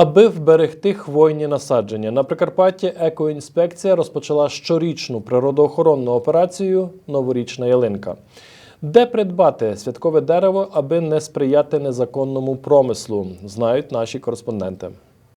Аби вберегти хвойні насадження, на Прикарпатті екоінспекція розпочала щорічну природоохоронну операцію Новорічна ялинка. Де придбати святкове дерево, аби не сприяти незаконному промислу, знають наші кореспонденти.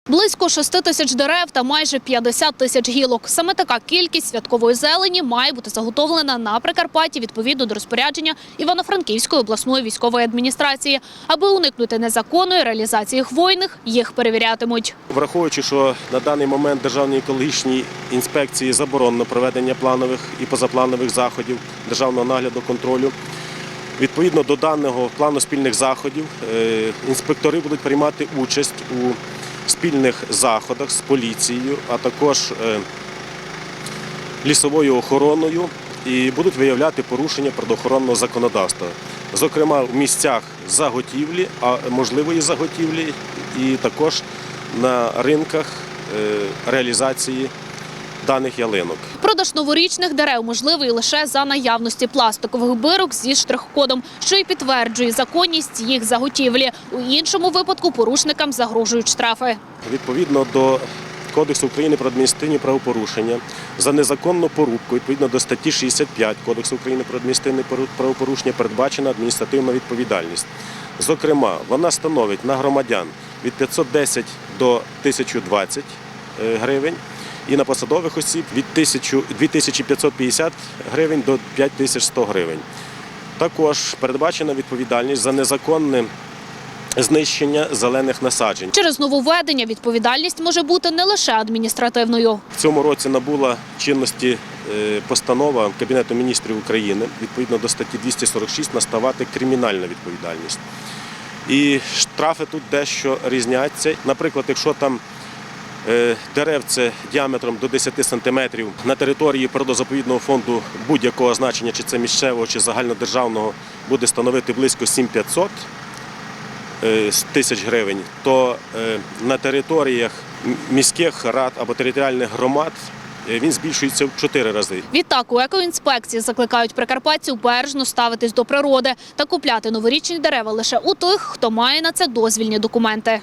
Близько 6 тисяч дерев та майже 50 тисяч гілок. Саме така кількість святкової зелені має бути заготовлена на Прикарпатті відповідно до розпорядження Івано-Франківської обласної військової адміністрації. Аби уникнути незаконної реалізації хвойних, їх перевірятимуть. Враховуючи, що на даний момент Державній екологічній інспекції заборонено проведення планових і позапланових заходів державного нагляду контролю. Відповідно до даного плану спільних заходів, е, інспектори будуть приймати участь у спільних заходах з поліцією, а також е, лісовою охороною і будуть виявляти порушення природоохоронного законодавства, зокрема в місцях заготівлі, а можливої заготівлі, і також на ринках е, реалізації даних ялинок. Продаж новорічних дерев можливий лише за наявності пластикових бирок зі штрих-кодом, що й підтверджує законність їх заготівлі. У іншому випадку порушникам загрожують штрафи. Відповідно до Кодексу України про адміністративні правопорушення за незаконну порубку, відповідно до статті 65 Кодексу України про адміністративні пору- правопорушення, передбачена адміністративна відповідальність. Зокрема, вона становить на громадян від 510 до 1020 е, гривень і на посадових осіб від 2550 гривень до 5100 гривень. Також передбачена відповідальність за незаконне знищення зелених насаджень. Через нововведення відповідальність може бути не лише адміністративною. В цьому році набула чинності е, постанова Кабінету міністрів України відповідно до статті 246 наставати кримінальна відповідальність. І штрафи тут дещо різняться. Наприклад, якщо там е, деревце діаметром до 10 сантиметрів на території природозаповідного фонду будь-якого значення, чи це місцевого, чи загальнодержавного, буде становити близько 7500 е, тисяч гривень, то е, на територіях міських рад або територіальних громад він збільшується в 4 рази. Відтак у екоінспекції закликають прикарпатців бережно ставитись до природи та купляти новорічні дерева лише у тих, хто має на це дозвільні документи.